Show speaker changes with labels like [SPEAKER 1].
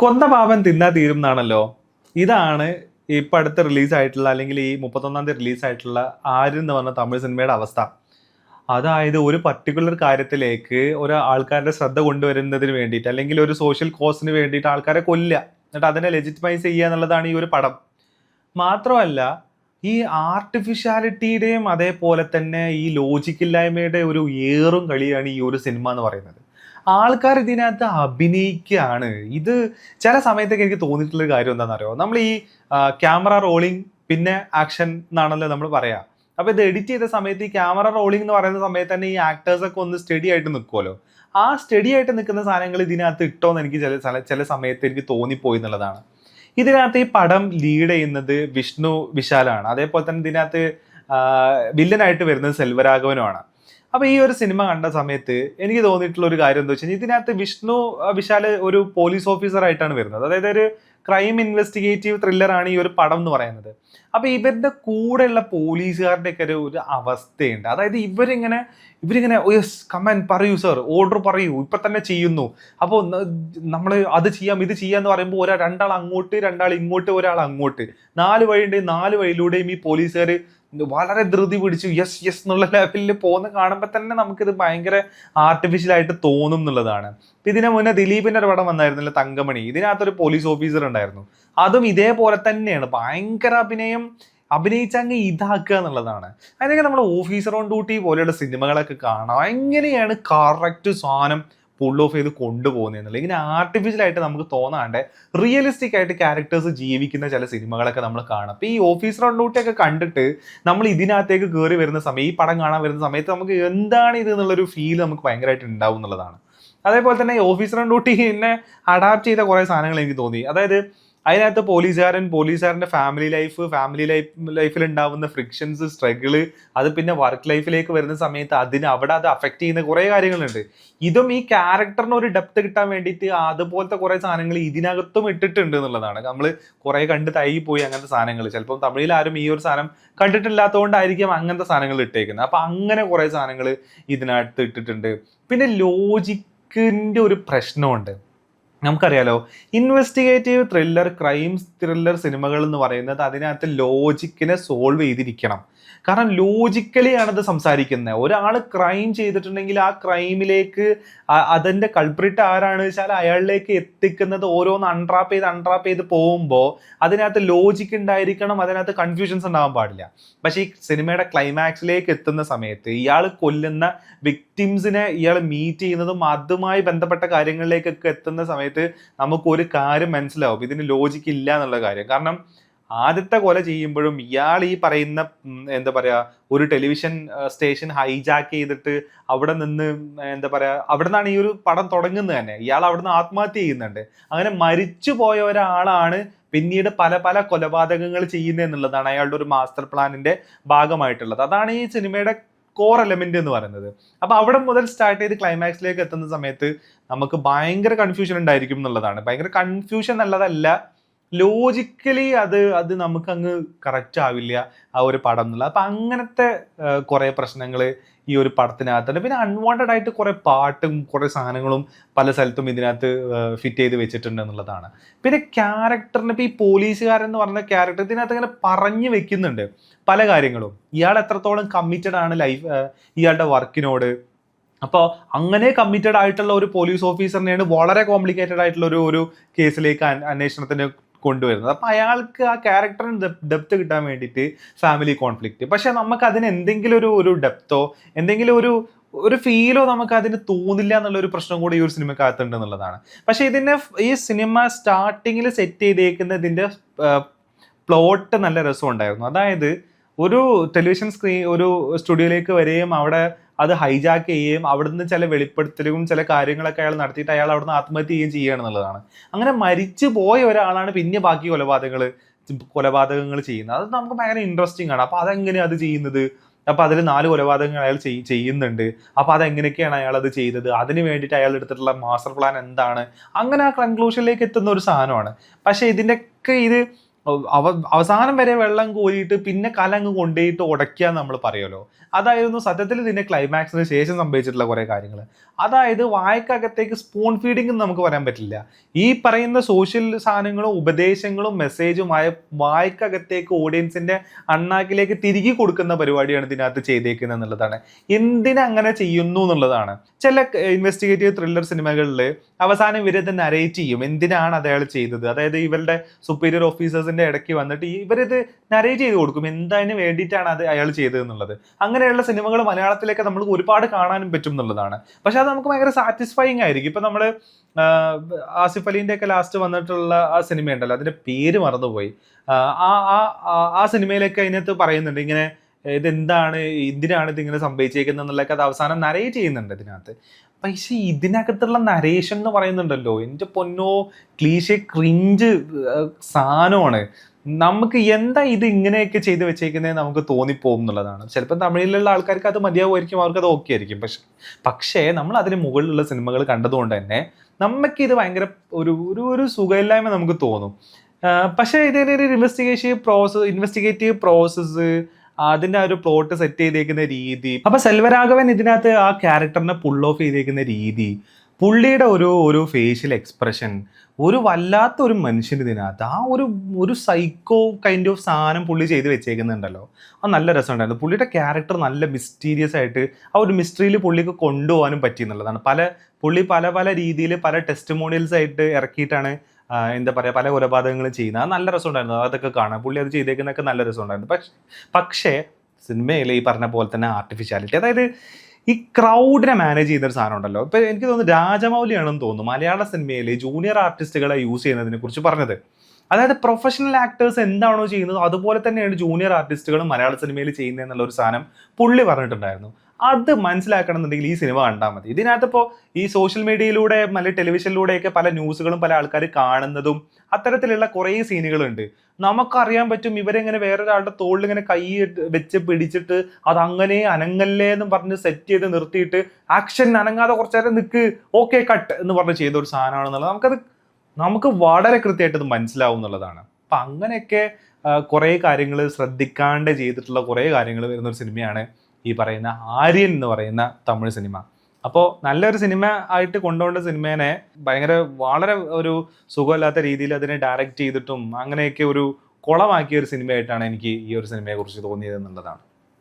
[SPEAKER 1] കൊന്ന പാപം തിന്നാ തീരും എന്നാണല്ലോ ഇതാണ് ഇപ്പം അടുത്ത് റിലീസായിട്ടുള്ള അല്ലെങ്കിൽ ഈ മുപ്പത്തൊന്നാം തീയതി റിലീസായിട്ടുള്ള ആര്യൻ എന്ന് പറഞ്ഞ തമിഴ് സിനിമയുടെ അവസ്ഥ. അതായത് ഒരു പർട്ടിക്കുലർ കാര്യത്തിലേക്ക് ഒരു ആൾക്കാരുടെ ശ്രദ്ധ കൊണ്ടുവരുന്നതിന് വേണ്ടിയിട്ട് അല്ലെങ്കിൽ ഒരു സോഷ്യൽ കോസിന് വേണ്ടിയിട്ട് ആൾക്കാരെ കൊല്ലുക. എന്നിട്ട് അതിനെ ലെജിറ്റിമൈസ് ചെയ്യുക എന്നുള്ളതാണ് ഈ ഒരു പടം. മാത്രമല്ല ഈ ആർട്ടിഫിഷ്യാലിറ്റിയുടെയും അതേപോലെ തന്നെ ഈ ലോജിക്കില്ലായ്മയുടെ ഒരു ഏറും കളിയാണ് ഈ ഒരു സിനിമ എന്ന് പറയുന്നത്. ആൾക്കാർ ഇതിനകത്ത് അഭിനയിക്കുകയാണ്. ഇത് ചില സമയത്തൊക്കെ എനിക്ക് തോന്നിയിട്ടുള്ള കാര്യം എന്താണെന്നറിയോ? നമ്മൾ ഈ ക്യാമറ റോളിംഗ് പിന്നെ ആക്ഷൻ എന്നാണല്ലോ നമ്മൾ പറയാ. അപ്പൊ ഇത് എഡിറ്റ് ചെയ്ത സമയത്ത് ഈ ക്യാമറ റോളിംഗ് എന്ന് പറയുന്ന സമയത്ത് തന്നെ ഈ ആക്ടേഴ്സ് ഒക്കെ ഒന്ന് സ്റ്റഡി ആയിട്ട് നിൽക്കുമല്ലോ ആ സ്റ്റഡി ആയിട്ട് നിൽക്കുന്ന സാധനങ്ങൾ ഇതിനകത്ത് ഇട്ടോന്ന് എനിക്ക് ചില- ചില സമയത്ത് എനിക്ക് തോന്നിപ്പോയി എന്നുള്ളതാണ്. ഇതിനകത്ത് ഈ പടം ലീഡ് ചെയ്യുന്നത് വിഷ്ണു വിശാലാണ്. അതേപോലെ തന്നെ ഇതിനകത്ത് വില്ലനായിട്ട് വരുന്നത് സെൽവരാഘവനുമാണ്. അപ്പൊ ഈ ഒരു സിനിമ കണ്ട സമയത്ത് എനിക്ക് തോന്നിയിട്ടുള്ള ഒരു കാര്യം എന്താ വെച്ചാൽ ഇതിനകത്ത് വിഷ്ണു വിശാൽ ഒരു പോലീസ് ഓഫീസർ ആയിട്ടാണ് വരുന്നത്. അതായത് ഒരു ക്രൈം ഇൻവെസ്റ്റിഗേറ്റീവ് ത്രില്ലറാണ് ഈ ഒരു പടം എന്ന് പറയുന്നത്. അപ്പൊ ഇവരുടെ കൂടെയുള്ള പോലീസുകാരുടെ ഒക്കെ ഒരു അവസ്ഥയുണ്ട്. അതായത് ഇവരിങ്ങനെ ഇവരിങ്ങനെ യെസ് കമൻ പറയൂ സാർ ഓർഡർ പറയൂ. ഇപ്പൊ തന്നെ ചെയ്യുന്നു. അപ്പോൾ നമ്മൾ അത് ചെയ്യാം ഇത് ചെയ്യാന്ന് പറയുമ്പോൾ ഒരാൾ രണ്ടാൾ അങ്ങോട്ട് രണ്ടാൾ ഇങ്ങോട്ട് ഒരാൾ അങ്ങോട്ട്. നാല് വഴിയുണ്ട് നാല് വഴിയിലൂടെയും ഈ പോലീസുകാർ വളരെ ധൃതി പിടിച്ചു. യെസ് യെസ് എന്നുള്ള ലെവലിൽ പോകുന്ന കാണുമ്പോൾ തന്നെ നമുക്കിത് ഭയങ്കര ആർട്ടിഫിഷ്യൽ ആയിട്ട് തോന്നും എന്നുള്ളതാണ്. ഇതിനു മുന്നേ ദിലീപിന്റെ ഒരു പടം വന്നായിരുന്നില്ല തങ്കമണി? ഇതിനകത്തൊരു പോലീസ് ഓഫീസർ ഉണ്ടായിരുന്നു. അതും ഇതേപോലെ തന്നെയാണ്. ഭയങ്കര അഭിനയം അഭിനയിച്ചങ്ങ് ഇതാക്കുക എന്നുള്ളതാണ്. അതിനൊക്കെ നമ്മൾ ഓഫീസർ ഓൺ ഡ്യൂട്ടി പോലെയുള്ള സിനിമകളൊക്കെ കാണാം. എങ്ങനെയാണ് കറക്റ്റ് സാധനം പുൾ ഓഫ് ചെയ്ത് കൊണ്ടുപോകുന്നത് എന്നുള്ളത്? ഇങ്ങനെ ആർട്ടിഫിഷ്യൽ ആയിട്ട് നമുക്ക് തോന്നാണ്ട് റിയലിസ്റ്റിക് ആയിട്ട് ക്യാരക്ടേഴ്സ് ജീവിക്കുന്ന ചില സിനിമകളൊക്കെ നമ്മൾ കാണാം. അപ്പോൾ ഈ ഓഫീസർ ഓൺ ഒക്കെ കണ്ടിട്ട് നമ്മൾ ഇതിനകത്തേക്ക് കയറി വരുന്ന സമയം ഈ പടം കാണാൻ വരുന്ന സമയത്ത് നമുക്ക് എന്താണ് ഇത് എന്നുള്ളൊരു ഫീൽ നമുക്ക് ഭയങ്കരമായിട്ട് ഉണ്ടാവും എന്നുള്ളതാണ്. അതേപോലെ തന്നെ ഓഫീസർ ഓൺ ഡ്യൂട്ടി എന്നെ അഡാപ്റ്റ് ചെയ്ത കുറേ സാധനങ്ങൾ എനിക്ക് തോന്നി. അതായത് അതിനകത്ത് പോലീസുകാരൻ പോലീസുകാരന്റെ ഫാമിലി ലൈഫ് ഫാമിലി ലൈഫ് ലൈഫിൽ ഉണ്ടാവുന്ന ഫ്രിക്ഷൻസ് സ്ട്രഗിൾ അത് പിന്നെ വർക്ക് ലൈഫിലേക്ക് വരുന്ന സമയത്ത് അതിന് അവിടെ അത് അഫക്റ്റ് ചെയ്യുന്ന കുറേ കാര്യങ്ങളുണ്ട്. ഇതും ഈ ക്യാരക്ടറിന് ഒരു ഡെപ്ത് കിട്ടാൻ വേണ്ടിയിട്ട് അതുപോലത്തെ കുറേ സാധനങ്ങൾ ഇതിനകത്തും ഇട്ടിട്ടുണ്ട് എന്നുള്ളതാണ്. നമ്മൾ കുറേ കണ്ട് തൈ പോയി അങ്ങനത്തെ സാധനങ്ങൾ. ചിലപ്പം തമിഴിൽ ആരും ഈ ഒരു സാധനം കണ്ടിട്ടില്ലാത്തതുകൊണ്ടായിരിക്കും അങ്ങനത്തെ സാധനങ്ങൾ ഇട്ടേക്കുന്നത്. അപ്പം അങ്ങനെ കുറേ സാധനങ്ങൾ ഇതിനകത്ത് ഇട്ടിട്ടുണ്ട്. പിന്നെ ലോജിക്കിന്റെ ഒരു പ്രശ്നമുണ്ട്. നമുക്കറിയാലോ ഇൻവെസ്റ്റിഗേറ്റീവ് ത്രില്ലർ ക്രൈം ത്രില്ലർ സിനിമകൾ എന്ന് പറയുന്നത് അതിനകത്ത് ലോജിക്കിനെ സോൾവ് ചെയ്തിരിക്കണം. കാരണം ലോജിക്കലി ആണത് സംസാരിക്കുന്നത് ഒരാൾ ക്രൈം ചെയ്തിട്ടുണ്ടെങ്കിൽ ആ ക്രൈമിലേക്ക് അതിന്റെ കൾപ്രിറ്റ് ആരാണ് വെച്ചാൽ അയാളിലേക്ക് എത്തിക്കുന്നത് ഓരോന്ന് അൺട്രാപ്പ് ചെയ്ത് അൺട്രാപ്പ് ചെയ്ത് പോകുമ്പോൾ അതിനകത്ത് ലോജിക്ക് ഉണ്ടായിരിക്കണം അതിനകത്ത് കൺഫ്യൂഷൻസ് ഉണ്ടാവാൻ പാടില്ല. പക്ഷേ ഈ സിനിമയുടെ ക്ലൈമാക്സിലേക്ക് എത്തുന്ന സമയത്ത് ഇയാൾ കൊല്ലുന്ന വിക്ടിംസിനെ ഇയാൾ മീറ്റ് ചെയ്യുന്നതും അതുമായി ബന്ധപ്പെട്ട കാര്യങ്ങളിലേക്കൊക്കെ എത്തുന്ന സമയത്ത് നമുക്ക് ഒരു കാര്യം മനസ്സിലാവും. ഇതിന് ലോജിക്ക് ഇല്ല എന്നുള്ള കാര്യം. കാരണം ആദ്യത്തെ കൊല ചെയ്യുമ്പോഴും ഇയാൾ ഈ പറയുന്ന എന്താ പറയാ ഒരു ടെലിവിഷൻ സ്റ്റേഷൻ ഹൈജാക്ക് ചെയ്തിട്ട് അവിടെ നിന്ന് എന്താ പറയാ അവിടെ നിന്നാണ് ഈ ഒരു പടം തുടങ്ങുന്നത് തന്നെ. ഇയാൾ അവിടെ നിന്ന് ആത്മഹത്യ ചെയ്യുന്നുണ്ട്. അങ്ങനെ മരിച്ചു പോയ ഒരാളാണ് പിന്നീട് പല പല കൊലപാതകങ്ങൾ ചെയ്യുന്നത് എന്നുള്ളതാണ് അയാളുടെ ഒരു മാസ്റ്റർ പ്ലാനിന്റെ ഭാഗമായിട്ടുള്ളത്. അതാണ് ഈ സിനിമയുടെ കോർ എലമെന്റ് എന്ന് പറയുന്നത്. അപ്പൊ അവിടെ മുതൽ സ്റ്റാർട്ട് ചെയ്ത് ക്ലൈമാക്സിലേക്ക് എത്തുന്ന സമയത്ത് നമുക്ക് ഭയങ്കര കൺഫ്യൂഷൻ ഉണ്ടായിരിക്കും എന്നുള്ളതാണ്. ഭയങ്കര കൺഫ്യൂഷൻ നല്ലതല്ല. ലോജിക്കലി അത് അത് നമുക്ക് അങ്ങ് കറക്റ്റ് ആവില്ല ആ ഒരു പടം എന്നുള്ളത് അപ്പൊ അങ്ങനത്തെ കുറേ പ്രശ്നങ്ങൾ ഈ ഒരു പടത്തിനകത്തുണ്ട്. പിന്നെ അൺവാണ്ടഡ് ആയിട്ട് കുറേ പാട്ടും കുറേ സാധനങ്ങളും പല സ്ഥലത്തും ഇതിനകത്ത് ഫിറ്റ് ചെയ്ത് വെച്ചിട്ടുണ്ട് എന്നുള്ളതാണ്. പിന്നെ ക്യാരക്ടറിന് ഇപ്പൊ ഈ പോലീസുകാരൻ എന്ന് പറഞ്ഞ ക്യാരക്ടർ ഇതിനകത്ത് ഇങ്ങനെ പറഞ്ഞു വെക്കുന്നുണ്ട് പല കാര്യങ്ങളും. ഇയാൾ എത്രത്തോളം കമ്മിറ്റഡ് ആണ് ലൈഫ് ഇയാളുടെ വർക്കിനോട് അപ്പോൾ അങ്ങനെ കമ്മിറ്റഡ് ആയിട്ടുള്ള ഒരു പോലീസ് ഓഫീസറിനെയാണ് വളരെ കോംപ്ലിക്കേറ്റഡ് ആയിട്ടുള്ള ഒരു ഒരു കേസിലേക്ക് അന്വേഷണത്തിന് കൊണ്ടുവരുന്നത്. അപ്പോൾ അയാൾക്ക് ആ ക്യാരക്ടറിന് ഡെപ്ത് കിട്ടാൻ വേണ്ടിയിട്ട് ഫാമിലി കോൺഫ്ലിക്റ്റ് പക്ഷേ നമുക്ക് അതിന് എന്തെങ്കിലും ഒരു ഒരു ഡെപ്തോ എന്തെങ്കിലും ഒരു ഒരു ഫീലോ നമുക്ക് അതിന് തോന്നില്ല എന്നുള്ള ഒരു പ്രശ്നം കൂടി ഈ ഒരു സിനിമക്കകത്തുണ്ട് എന്നുള്ളതാണ്. പക്ഷേ ഇതിന്റെ ഈ സിനിമ സ്റ്റാർട്ടിങ്ങിൽ സെറ്റ് ചെയ്തേക്കുന്ന ഇതിന്റെ പ്ലോട്ട് നല്ല രസമുണ്ടായിരുന്നു. അതായത് ഒരു ടെലിവിഷൻ സ്ക്രീൻ ഒരു സ്റ്റുഡിയോയിലേക്ക് വരികയും അവിടെ അത് ഹൈജാക്ക് ചെയ്യുകയും അവിടുന്ന് ചില വെളിപ്പെടുത്തലും ചില കാര്യങ്ങളൊക്കെ അയാൾ നടത്തിയിട്ട് അയാൾ അവിടുന്ന് ആത്മഹത്യ ചെയ്യുകയും ചെയ്യുകയാണെന്നുള്ളതാണ്. അങ്ങനെ മരിച്ചു പോയ ഒരാളാണ് പിന്നെ ബാക്കി കൊലപാതകങ്ങൾ കൊലപാതകങ്ങൾ ചെയ്യുന്നത്. അത് നമുക്ക് ഭയങ്കര ഇൻട്രസ്റ്റിംഗ് ആണ്. അപ്പൊ അതെങ്ങനെയാണ് അത് ചെയ്യുന്നത്? അപ്പൊ അതിൽ നാല് കൊലപാതകങ്ങൾ അയാൾ ചെയ്- ചെയ്യുന്നുണ്ട്. അപ്പൊ അതെങ്ങനെയൊക്കെയാണ് അയാൾ അത് ചെയ്തത്? അതിന് വേണ്ടിയിട്ട് അയാൾ എടുത്തിട്ടുള്ള മാസ്റ്റർ പ്ലാൻ എന്താണ്? അങ്ങനെ ആ കൺക്ലൂഷനിലേക്ക് എത്തുന്ന ഒരു സാധനമാണ്. പക്ഷെ ഇതിന്റെയൊക്കെ ഇത് അവ അവസാനം വരെ വെള്ളം കോരിയിട്ട് പിന്നെ കലങ്ങ് കൊണ്ടുപോയിട്ട് ഉടയ്ക്കുക നമ്മൾ പറയുമല്ലോ അതായിരുന്നു സത്യത്തിൽ ഇതിന്റെ ക്ലൈമാക്സിന് ശേഷം സംഭവിച്ചിട്ടുള്ള കുറേ കാര്യങ്ങൾ അതായത് വായക്കകത്തേക്ക് സ്പൂൺ ഫീഡിംഗ് നമുക്ക് പറയാൻ പറ്റില്ല. ഈ പറയുന്ന സോഷ്യൽ സാധനങ്ങളും ഉപദേശങ്ങളും മെസ്സേജുമായ വായക്കകത്തേക്ക് ഓഡിയൻസിന്റെ അണ്ണാക്കിലേക്ക് തിരികെ കൊടുക്കുന്ന പരിപാടിയാണ് ഇതിനകത്ത് ചെയ്തേക്കുന്നത് എന്നുള്ളതാണ്. എന്തിനങ്ങനെ ചെയ്യുന്നു എന്നുള്ളതാണ്. ചില ഇൻവെസ്റ്റിഗേറ്റീവ് ത്രില്ലർ സിനിമകളിൽ അവസാനം ഇവരെ നരേറ്റ് ചെയ്യും. എന്തിനാണ് അതയാൾ ചെയ്തത്? അതായത് ഇവരുടെ സുപ്പീരിയർ ഓഫീസേഴ്സിന്റെ ഇടയ്ക്ക് വന്നിട്ട് ഇവരിത് നരേറ്റ് ചെയ്ത് കൊടുക്കും. എന്തതിന് വേണ്ടിയിട്ടാണ് അത് അയാൾ ചെയ്തത് എന്നുള്ളത് അങ്ങനെയുള്ള സിനിമകൾ മലയാളത്തിലേക്ക് നമുക്ക് ഒരുപാട് കാണാനും പറ്റും എന്നുള്ളതാണ്. പക്ഷെ അത് നമുക്ക് ഭയങ്കര സാറ്റിസ്ഫൈങ് ആയിരിക്കും. ഇപ്പൊ നമ്മൾ ആസിഫ് അലീന്റെ ഒക്കെ ലാസ്റ്റ് വന്നിട്ടുള്ള ആ സിനിമ ഉണ്ടല്ലോ അതിന്റെ പേര് മറന്നുപോയി. ആ ആ ആ- സിനിമയിലൊക്കെ അതിനകത്ത് പറയുന്നുണ്ട് ഇങ്ങനെ ഇതെന്താണ് എന്തിനാണ് ഇതിങ്ങനെ സംഭവിച്ചേക്കുന്നത് എന്നുള്ളതൊക്കെ അത് അവസാനം നരേറ്റ് ചെയ്യുന്നുണ്ട് ഇതിനകത്ത്. പക്ഷെ ഇതിനകത്തുള്ള നരേഷൻ എന്ന് പറയുന്നുണ്ടല്ലോ. എന്റെ പൊന്നോ ക്ലീശ ക്രിഞ്ച് സാധനമാണ്. നമുക്ക് എന്താ ഇത് ഇങ്ങനെയൊക്കെ ചെയ്ത് വെച്ചേക്കുന്നത് നമുക്ക് തോന്നിപ്പോകും എന്നുള്ളതാണ്. ചിലപ്പോൾ തമിഴിലുള്ള ആൾക്കാർക്ക് അത് മതിയാവുമായിരിക്കും അവർക്ക് അത് ഓക്കെ ആയിരിക്കും. പക്ഷെ പക്ഷേ നമ്മൾ അതിന് മുകളിലുള്ള സിനിമകൾ കണ്ടതുകൊണ്ട് തന്നെ നമുക്ക് ഇത് ഭയങ്കര ഒരു ഒരു ഒരു സുഖമില്ലായ്മ നമുക്ക് തോന്നും. പക്ഷേ ഇതിന്റെ ഒരു ഇൻവെസ്റ്റിഗേഷൻ പ്രോസസ് ഇൻവെസ്റ്റിഗേറ്റീവ് പ്രോസസ്സ് അതിന്റെ ആ ഒരു പ്ലോട്ട് സെറ്റ് ചെയ്തേക്കുന്ന രീതി. അപ്പൊ സെൽവരാഘവൻ ഇതിനകത്ത് ആ ക്യാരക്ടറിനെ പുൾ ഓഫ് ചെയ്തേക്കുന്ന രീതി പുള്ളിയുടെ ഒരു ഒരു ഫേഷ്യൽ എക്സ്പ്രഷൻ ഒരു വല്ലാത്ത ഒരു മനുഷ്യൻ ഇതിനകത്ത്. ആ ഒരു ഒരു സൈക്കോ കൈൻഡ് ഓഫ് സാധനം പുള്ളി ചെയ്ത് വെച്ചേക്കുന്നുണ്ടല്ലോ. അത് നല്ല രസമുണ്ടായിരുന്നു. പുള്ളിയുടെ ക്യാരക്ടർ നല്ല മിസ്റ്റീരിയസ് ആയിട്ട് ആ ഒരു മിസ്റ്ററിയിൽ പുള്ളിക്ക് കൊണ്ടുപോകാനും പറ്റി എന്നുള്ളതാണ് പല പുള്ളി പല പല രീതിയിൽ പല ടെസ്റ്റ് ടെസ്റ്റിമോണിയൽസ് ആയിട്ട് ഇറക്കിയിട്ടാണ് എന്താ പറയുക പല കൊലപാതകങ്ങളും ചെയ്യുന്നത് അത് നല്ല രസമുണ്ടായിരുന്നു. അതൊക്കെ കാണാം. പുള്ളി അത് ചെയ്തേക്കുന്നതൊക്കെ നല്ല രസമുണ്ടായിരുന്നു. പക്ഷെ പക്ഷേ സിനിമയിൽ ഈ പറഞ്ഞ പോലെ തന്നെ ആർട്ടിഫിഷ്യാലിറ്റി അതായത് ഈ ക്രൗഡിനെ മാനേജ് ചെയ്യുന്ന ഒരു സാധനം ഉണ്ടല്ലോ ഇപ്പൊ എനിക്ക് തോന്നുന്നു രാജമൗലിയാണെന്ന് തോന്നുന്നു മലയാള സിനിമയിൽ ജൂനിയർ ആർട്ടിസ്റ്റുകളെ യൂസ് ചെയ്യുന്നതിനെ കുറിച്ച് പറഞ്ഞത്. അതായത് പ്രൊഫഷണൽ ആക്ടേഴ്സ് എന്താണോ ചെയ്യുന്നത് അതുപോലെ തന്നെയാണ് ജൂനിയർ ആർട്ടിസ്റ്റുകളും മലയാള സിനിമയിൽ ചെയ്യുന്നത് എന്നുള്ള ഒരു സാധനം പുള്ളി പറഞ്ഞിട്ടുണ്ടായിരുന്നു. അത് മനസ്സിലാക്കണം എന്നുണ്ടെങ്കിൽ ഈ സിനിമ കണ്ടാൽ മതി. ഇതിനകത്ത് ഇപ്പോൾ ഈ സോഷ്യൽ മീഡിയയിലൂടെ നല്ല ടെലിവിഷനിലൂടെയൊക്കെ പല ന്യൂസുകളും പല ആൾക്കാർ കാണുന്നതും അത്തരത്തിലുള്ള കുറേ സീനുകളുണ്ട് നമുക്കറിയാൻ പറ്റും ഇവരെങ്ങനെ വേറൊരാളുടെ തോളിൽ ഇങ്ങനെ കൈ വെച്ച് പിടിച്ചിട്ട് അത് അങ്ങനെ അനങ്ങല്ലേ എന്ന് പറഞ്ഞ് സെറ്റ് ചെയ്ത് നിർത്തിയിട്ട് ആക്ഷൻ അനങ്ങാതെ കുറച്ചു നേരം നിൽക്ക് ഓക്കെ കട്ട് എന്ന് പറഞ്ഞ് ചെയ്ത ഒരു സാധനമാണെന്നുള്ളത് നമുക്കത് നമുക്ക് വളരെ കൃത്യമായിട്ട് ഇത് മനസ്സിലാവും എന്നുള്ളതാണ്. അപ്പം അങ്ങനെയൊക്കെ കുറേ കാര്യങ്ങൾ ശ്രദ്ധിക്കാണ്ട് ചെയ്തിട്ടുള്ള കുറേ കാര്യങ്ങൾ വരുന്ന ഒരു സിനിമയാണ് ഈ പറയുന്ന ആര്യൻ എന്ന് പറയുന്ന തമിഴ് സിനിമ. അപ്പോൾ നല്ലൊരു സിനിമ ആയിട്ട് കൊണ്ടുപോകേണ്ട സിനിമേനെ ഭയങ്കര വളരെ ഒരു സുഖമില്ലാത്ത രീതിയിൽ അതിനെ ഡയറക്റ്റ് ചെയ്തിട്ടും അങ്ങനെയൊക്കെ ഒരു കുളമാക്കിയ ഒരു സിനിമയായിട്ടാണ് എനിക്ക് ഈ ഒരു സിനിമയെക്കുറിച്ച് തോന്നിയത് എന്നുള്ളതാണ്